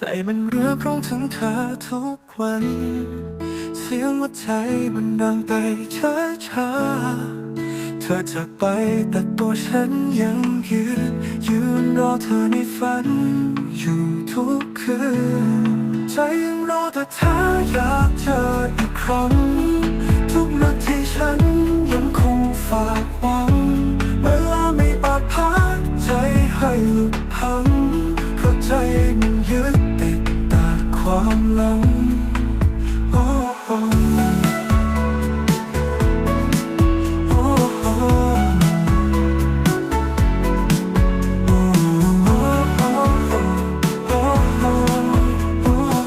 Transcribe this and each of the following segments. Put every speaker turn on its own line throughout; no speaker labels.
ใจมันเรือร้องถึงเธอทุกวัน เสียงหัวใจมันดังไปช้าช้าเธอจากไปแต่ตัวฉันยังยืน ยืนรอเธอในฝัน อยู่ทุกคืน ใจยังรอแต่เธออยากเจออีกครั้ง ทุกนาทีฉันยังคงฝากหวัง เวลาไม่อาจพักใจให้หลุด ความหลังโอ้โอ้โอ้โอ้โอ้โอ้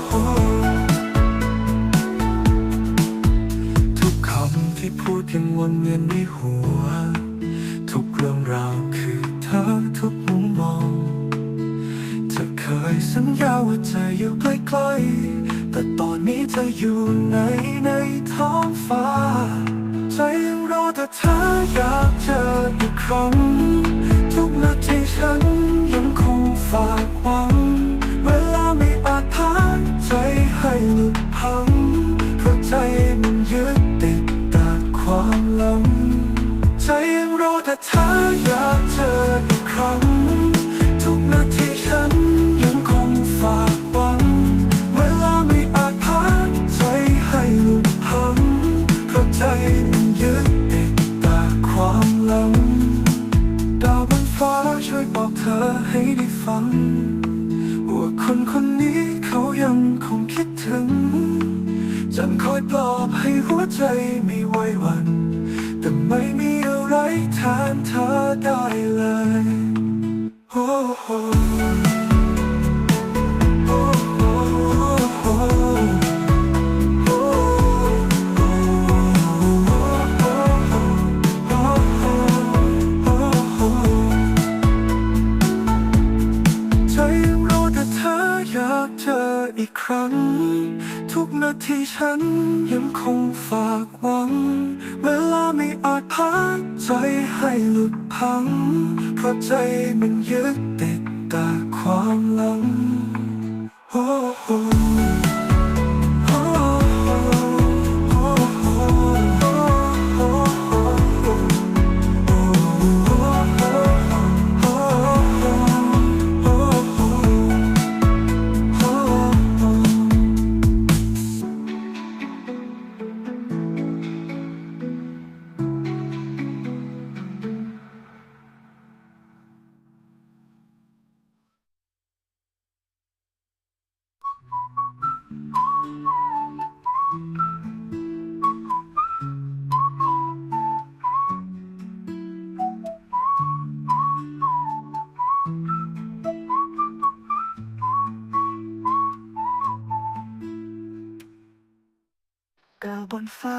โอ้ทุกคำที่พูดยังวนเวียนในหัว ทุกเรื่องราว ใกล้แต่ตอนนี้เธออยู่ไหนในท้องฟ้า ใจยังรอแต่เธออยากเจออีกครั้ง ทุกนาทีฉันยังคงฝากหวัง เธอให้ได้ฟัง ว่าคนคนนี้เขายังคงคิดถึงจันคอยปลอบให้หัวใจไม่ไหวหวั่นแต่ไม่มีอะไรแทนเธอได้เลย โอ้ ออีกครั้ง ทุกนาทีฉันยังคงฝากหวัง เวลาไม่อาจพักใจให้หลุดพัง เพราะใจมันยึดติดแต่ความหลังโบนฟ้า